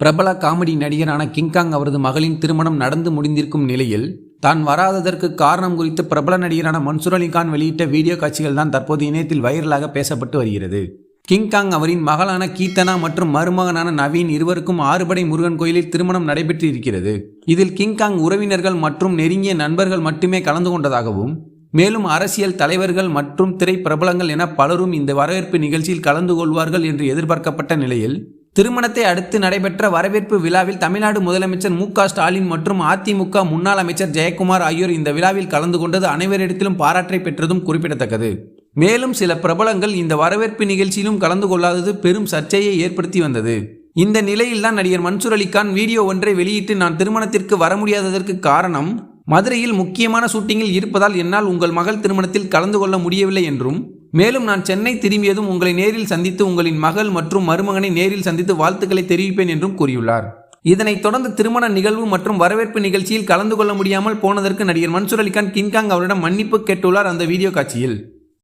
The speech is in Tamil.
பிரபல காமெடி நடிகரான கிங்காங் அவரது மகளின் திருமணம் நடந்து முடிந்திருக்கும் நிலையில் தான் வராததற்கு காரணம் குறித்து பிரபல நடிகரான மன்சூர் அலிகான் வெளியிட்ட வீடியோ காட்சிகள் தான் தற்போது இணையத்தில் வைரலாக பேசப்பட்டு வருகிறது. கிங்காங் அவரின் மகளான கீர்த்தனா மற்றும் மருமகனான நவீன் இருவருக்கும் ஆறுபடை முருகன் கோயிலில் திருமணம் நடைபெற்று இருக்கிறது இதில் கிங்காங் உறவினர்கள் மற்றும் நெருங்கிய நண்பர்கள் மட்டுமே கலந்து கொண்டதாகவும் மேலும் அரசியல் தலைவர்கள் மற்றும் திரை பிரபலங்கள் என பலரும் இந்த வரவேற்பு நிகழ்ச்சியில் கலந்து கொள்வார்கள் என்று எதிர்பார்க்கப்பட்ட நிலையில் திருமணத்தை அடுத்து நடைபெற்ற வரவேற்பு விழாவில் தமிழ்நாடு முதலமைச்சர் மு க ஸ்டாலின் மற்றும் அதிமுக முன்னாள் அமைச்சர் ஜெயக்குமார் ஆகியோர் இந்த விழாவில் கலந்து கொண்டது அனைவரிடத்திலும் பாராட்டை பெற்றதும் குறிப்பிடத்தக்கது. மேலும் சில பிரபலங்கள் இந்த வரவேற்பு நிகழ்ச்சியிலும் கலந்து கொள்ளாதது பெரும் சர்ச்சையை ஏற்படுத்தி வந்தது. இந்த நிலையில்தான் நடிகர் மன்சூர் அலிகான் வீடியோ ஒன்றை வெளியிட்டு நான் திருமணத்திற்கு வர முடியாததற்கு காரணம் மதுரையில் முக்கியமான ஷூட்டிங்கில் இருப்பதால் என்னால் உங்கள் மகள் திருமணத்தில் கலந்து கொள்ள முடியவில்லை என்றும் மேலும் நான் சென்னை திரும்பியதும் உங்களை நேரில் சந்தித்து உங்களின் மகள் மற்றும் மருமகனை நேரில் சந்தித்து வாழ்த்துக்களை தெரிவிப்பேன் என்றும் கூறியுள்ளார். இதனைத் தொடர்ந்து திருமண நிகழ்வு மற்றும் வரவேற்பு நிகழ்ச்சியில் கலந்து கொள்ள முடியாமல் போனதற்கு நடிகர் மன்சூர் அலிகான் கிங்காங் அவரிடம் மன்னிப்பு கேட்டுள்ளார் அந்த வீடியோ காட்சியில்.